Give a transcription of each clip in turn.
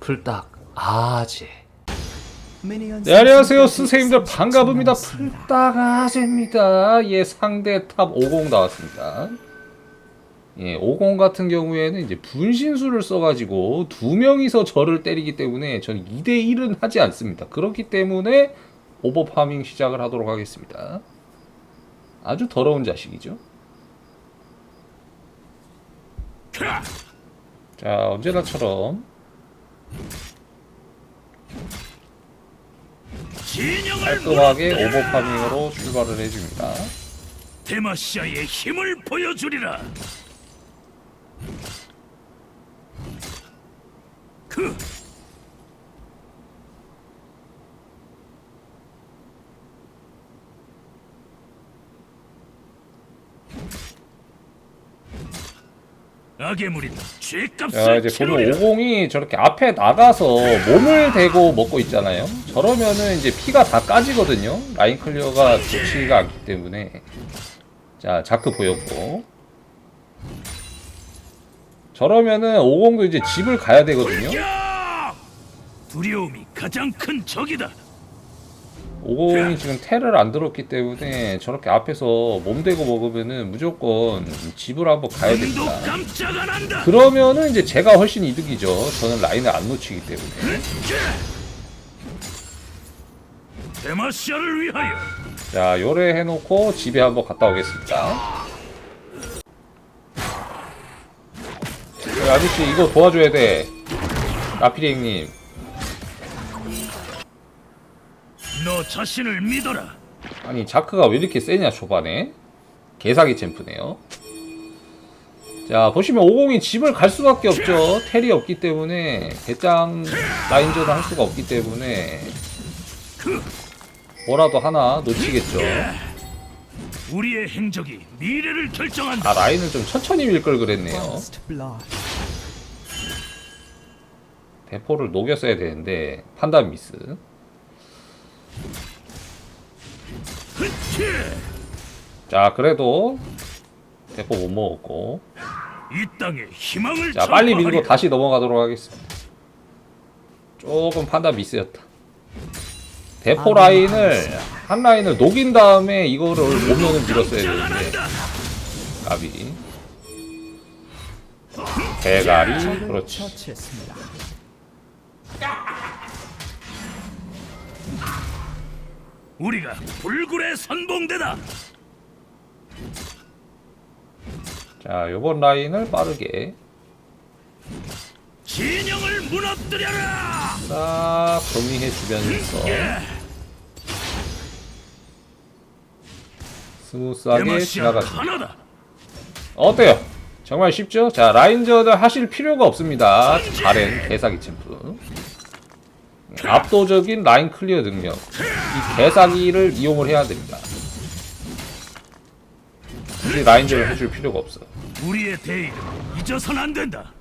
풀딱 아재. 네, 안녕하세요. 선생님들 반갑습니다. 풀- 풀딱 아재입니다. 예 상대 탑 50 나왔습니다. 예, 50 같은 경우에는 이제 분신술을 써가지고 두 명이서 저를 때리기 때문에 저는 2대1은 하지 않습니다. 그렇기 때문에 오버 파밍 시작을 하도록 하겠습니다. 아주 더러운 자식이죠. 자, 언제나처럼 깔끔하게 무너뜨려라! 오버 파밍으로 출발을 해줍니다. 데마시아의 힘을 보여주리라. 그 악의 무리는 자, 죄값을 이제 보면. 50이 저렇게 앞에 나가서 몸을 대고 먹고 있잖아요. 저러면은 이제 피가 다 까지거든요. 라인 클리어가 좋지가 않기 때문에. 자, 자크 보였고. 저러면은 50도 이제 집을 가야 되거든요. 야! 두려움이 가장 큰 적이다. 50이 지금 텔을 안 들었기 때문에 저렇게 앞에서 몸 대고 먹으면은 무조건 집을 한번 가야 됩니다. 그러면은 이제 제가 훨씬 이득이죠. 저는 라인을 안 놓치기 때문에. 데마시아를 위하여 자, 요래 해놓고 집에 한번 갔다 오겠습니다. 야, 아저씨 이거 도와줘야 돼. 나피리행님. 너 자신을 믿어라. 아니 자크가 왜 이렇게 세냐 초반에? 개사기 챔프네요. 자 보시면 50이 집을 갈 수밖에 없죠. 텔이 없기 때문에 배짱 라인전을 할 수가 없기 때문에 뭐라도 하나 놓치겠죠. 우리의 행적이 미래를 결정한다. 아 라인을 좀 천천히 밀 걸 그랬네요. 대포를 녹였어야 되는데 판단 미스. 자 그래도 대포 못 먹었고 이 땅에 희망을 자 빨리 밀고. 다시 넘어가도록 하겠습니다. 조금 판단 미스였다. 대포 라인을 한 라인을 녹인 다음에 이거를 오면은 밀었어야 되는데. 까비 대가리 그렇지. 우리가 불굴의 선봉대다. 자 요번 라인을 빠르게 진영을 무너뜨려라. 싹 정리해 주면서 스무스하게 데마시아 지나가줍니다. 하나다. 어때요? 정말 쉽죠? 자, 라인전을 하실 필요가 없습니다. 가렌 개사기 챔프. 압도적인 라인 클리어 능력. 이 개사기를 이용을 해야 됩니다. 굳이 라인전을 해줄 필요가 없어. 우리의 대의를 잊어선 안 된다.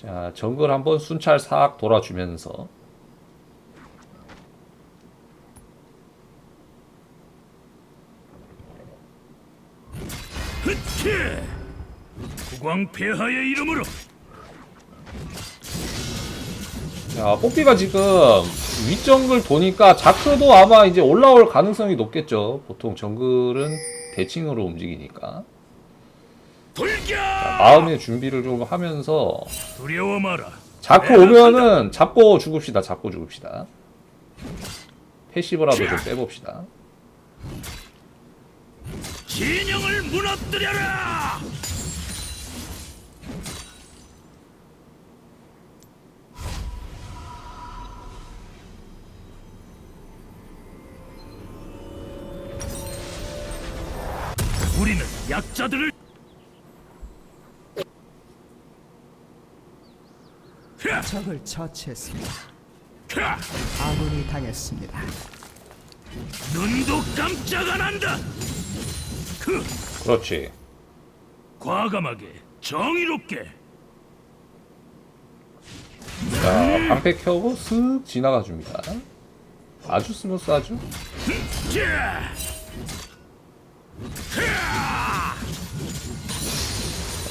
자, 정글 한번 순찰 싹 돌아주면서 흐치! 국왕 폐하의 이름으로 자, 뽀삐가 지금 윗정글 도니까 자크도 아마 이제 올라올 가능성이 높겠죠. 보통 정글은 대칭으로 움직이니까. 돌격! 마음의 준비를 좀 하면서 두려워 마라. 자꾸 오면은 잡고 죽읍시다. 잡고 죽읍시다. 패시브라도 좀 빼봅시다. 진영을 무너뜨려라. 약자들을 캬! 적을 처치했습니다. 캬! 아군이 당했습니다. 눈도 깜짝 안 한다. 그 그렇지. 과감하게 정의롭게 자, 방패 켜고 슥 지나가 줍니다. 아주 스무스하죠? 자!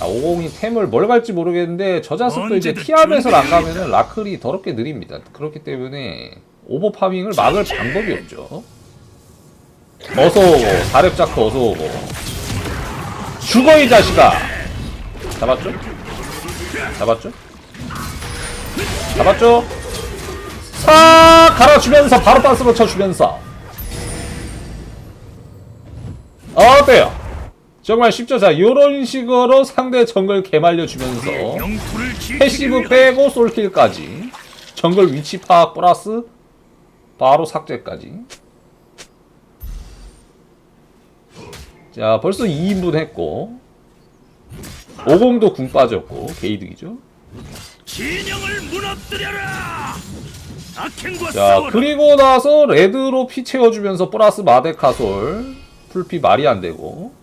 자, 50이 템을 뭘 갈지 모르겠는데 저 자석도 이제 티압에서 안 준비해야겠다. 가면은 라클이 더럽게 느립니다. 그렇기 때문에 오버 파밍을 막을 방법이 없죠. 어서 오고 사렙자크 어서 오고 죽어 이 자식아 잡았죠? 잡았죠? 잡았죠? 싹 갈아주면서 바로 빤스로 쳐주면서 어때요? 정말 쉽죠? 자 요런 식으로 상대 정글 개말려 주면서 영토를 지키기 패시브 빼고 솔킬까지 정글 위치 파악 플러스 바로 삭제까지 자 벌써 2인분 했고 50도 궁 빠졌고 게이득이죠 진영을 무너뜨려라. 악행과 자. 그리고 나서 레드로 피 채워주면서 플러스 마데카솔 풀피 말이 안 되고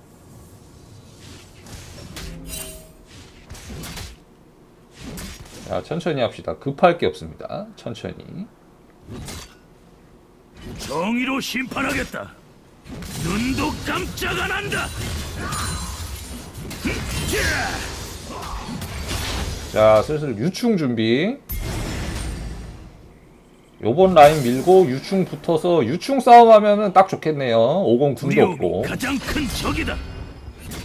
자 천천히 합시다 급할 게 없습니다 천천히 정의로 심판하겠다. 눈도 깜짝 안 한다. 자 슬슬 유충 준비 요번 라인 밀고 유충 붙어서 유충 싸움하면은 딱 좋겠네요 50 궁도 두려움이 없고 가장 큰 적이다.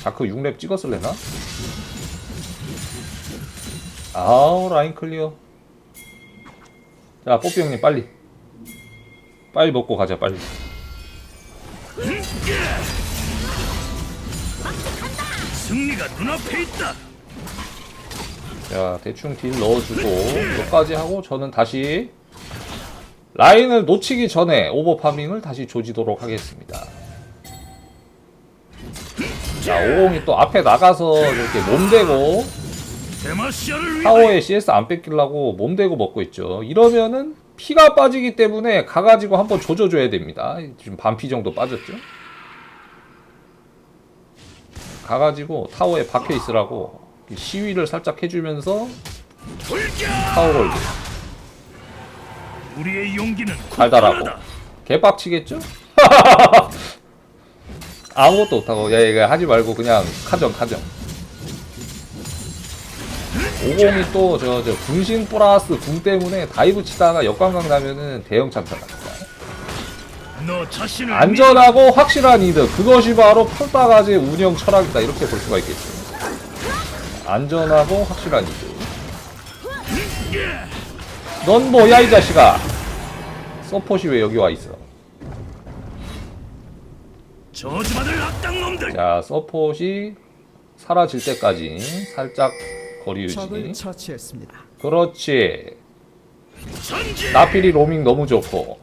자크 6렙 찍었을래나? 아우 라인 클리어. 자 뽀삐 형님 빨리. 빨리 먹고 가자 빨리. 승리가 눈앞에 있다. 자 대충 딜 넣어주고 여기까지 하고 저는 다시 라인을 놓치기 전에 오버파밍을 다시 조지도록 하겠습니다. 자 50이 또 앞에 나가서 이렇게 몸대고 타워에 CS 안 뺏기려고 몸 대고 먹고 있죠. 이러면은 피가 빠지기 때문에 가가지고 한번 조져줘야 됩니다. 지금 반피 정도 빠졌죠? 가가지고 타워에 박혀 있으라고 시위를 살짝 해주면서 돌격. 타워 걸기 우리의 용기는 달달하고. 개빡치겠죠? 아무것도 못하고. 야 이거 하지 말고 그냥 카정 카정 50이 또 저 저 분신 플러스 궁 때문에 다이브 치다가 역광강 나면은 대형 너 자신을 안전하고 확실한 이득. 그것이 바로 풀바가지의 운영 철학이다. 이렇게 볼 수가 있겠죠. 안전하고 확실한 이득. 넌 뭐야 이 자식아? 서폿이 왜 여기 와 있어? 저주받을 악당 놈들. 자 서폿이 사라질 때까지 살짝 거리 적을 유지 처치했습니다. 그렇지 전진. 나필이 로밍 너무 좋고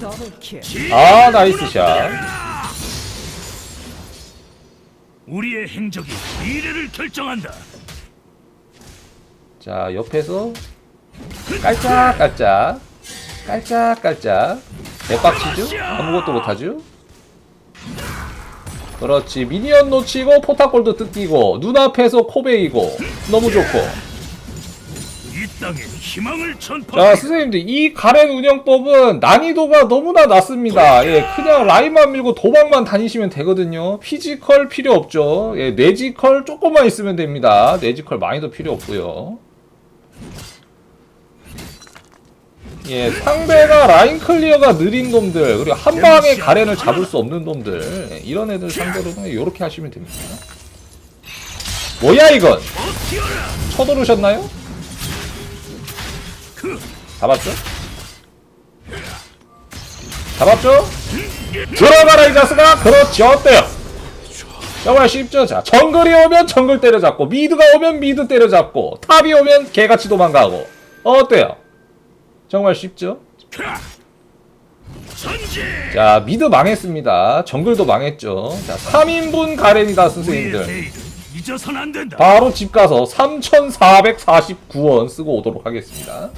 더블킬. 아 나이스 샷 우리의 행적이 미래를 결정한다. 자 옆에서 깔짝깔짝 깔짝깔짝 대박치죠? 아무것도 못하죠? 그렇지. 미니언 놓치고 포탑골도 뜯기고 눈앞에서 코베이고 너무 좋고. 자. 선생님들 이 가렌 운영법은 난이도가 너무나 낮습니다. 예 그냥 라인만 밀고 도망만 다니시면 되거든요. 피지컬 필요 없죠. 예 뇌지컬 조금만 있으면 됩니다. 뇌지컬 많이도 필요 없고요 예 상대가 라인 클리어가 느린 놈들 그리고 한 방에 가렌을 잡을 수 없는 놈들 예, 이런 애들 상대로는 이렇게 하시면 됩니다 뭐야 이건. 쳐들으셨나요? 그 잡았죠? 잡았죠? 들어가라 이 자식아 그렇지 어때요? 정말 쉽죠? 자 정글이 오면 정글 때려잡고 미드가 오면 미드 때려잡고 탑이 오면 개같이 도망가고 어때요? 정말 쉽죠? 자 미드 망했습니다 정글도 망했죠 자 3인분 가렌이다 선생님들. 바로 집 가서 3,449원 쓰고 오도록 하겠습니다.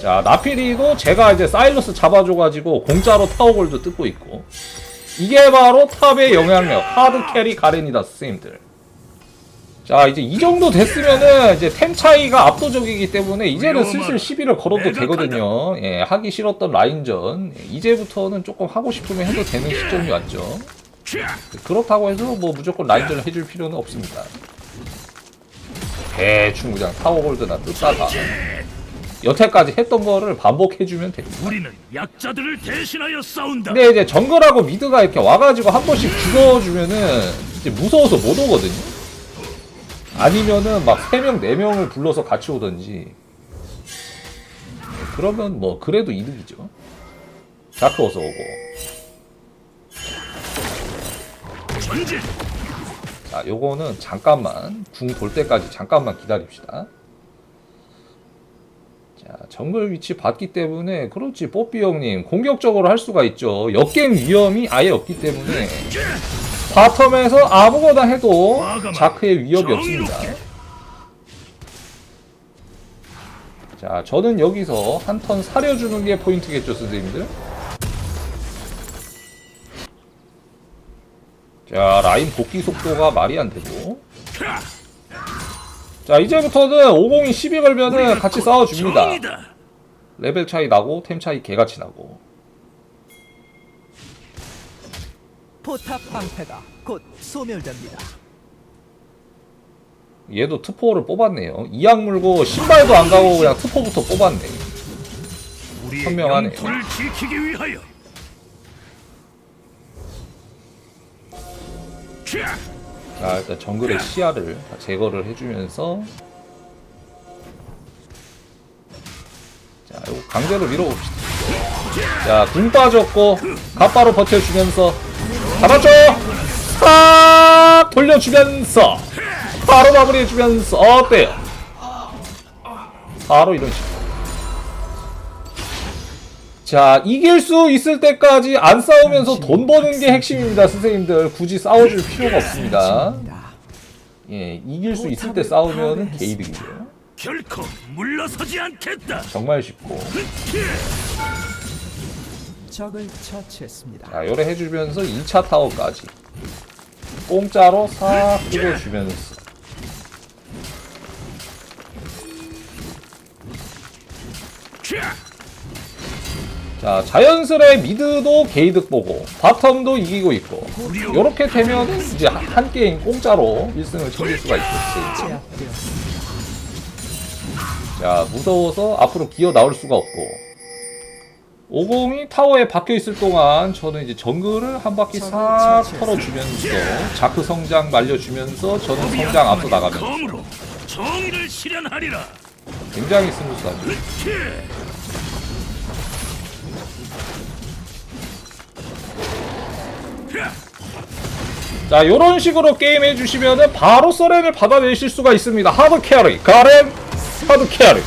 자, 나피리도 제가 이제 사일러스 잡아줘가지고 공짜로 타워골도 뜯고 있고. 이게 바로 탑의 영향력, 하드 캐리 가렌이다, 선생님들. 자, 이제 이 정도 됐으면은 이제 템 차이가 압도적이기 때문에 이제는 슬슬 시비를 걸어도 되거든요. 예, 하기 싫었던 라인전. 예, 이제부터는 조금 하고 싶으면 해도 되는 시점이 왔죠. 그렇다고 해서 뭐 무조건 라인전을 해줄 필요는 없습니다. 대충 그냥 타워골드나 뜯다가 여태까지 했던 거를 반복해주면 됩니다. 우리는 약자들을 대신하여 싸운다. 근데 이제 정글하고 미드가 이렇게 와가지고 한 번씩 죽어주면은 이제 무서워서 못 오거든요. 아니면은 막 3명, 4명을 불러서 같이 오던지. 그러면 뭐 그래도 이득이죠. 자크 어서 오고. 전진. 자, 요거는 잠깐만 궁 돌 때까지 잠깐만 기다립시다. 자, 정글 위치 봤기 때문에 그렇지 뽀삐 형님 공격적으로 할 수가 있죠. 역갱 위험이 아예 없기 때문에 바텀에서 아무거나 해도 자크의 위협이 없습니다. 자, 저는 여기서 한 턴 사려주는 게 포인트겠죠, 선생님들? 자, 라인 복귀 속도가 말이 안 되고. 자, 이제부터는 50이 시비 걸면은 같이 싸워줍니다. 레벨 차이 나고, 템 차이 개같이 나고. 포탑 방패가 곧 소멸됩니다. 얘도 트포를 뽑았네요. 이악 물고 신발도 안 가고 그냥 트포부터 뽑았네. 현명하네요. 영토를 지키기 위하여. 자, 자, 일단 정글의 시야를 다 제거를 해주면서. 자, 이거 강제로 밀어봅시다. 자, 궁 빠졌고, 갑바로 버텨주면서. 잡았죠! 싹! 돌려주면서. 바로 마무리해주면서. 어때요? 바로 이런 식으로. 자, 이길 수 있을 때까지 안 싸우면서 돈 버는 게 핵심입니다, 선생님들. 굳이 싸워줄 필요가 없습니다. 예, 이길 수 있을 때 싸우면 개이득이죠. 결코 물러서지 않겠다. 정말 쉽고. 적을 처치했습니다. 자, 요래 해주면서 2차 타워까지. 공짜로 싹 뜯어주면서. 자, 자, 자연스레 미드도 게이득 보고, 바텀도 이기고 있고. 요렇게 되면 이제 한- 한 게임 공짜로 1승을 챙길 수가 있겠지. 제압되었습니다. 자, 무서워서 앞으로 기어 나올 수가 없고. 50이 타워에 박혀 있을 동안 저는 이제 정글을 한 바퀴 싹 털어주면서 자크 성장 말려주면서 저는 성장 앞서 나가면서 정의를 실현하리라. 굉장히 스무스하죠. 자, 자, 요런 식으로 게임 해주시면은 바로 서렌을 받아내실 수가 있습니다. 하드 캐리, 가렌, 하드 캐리.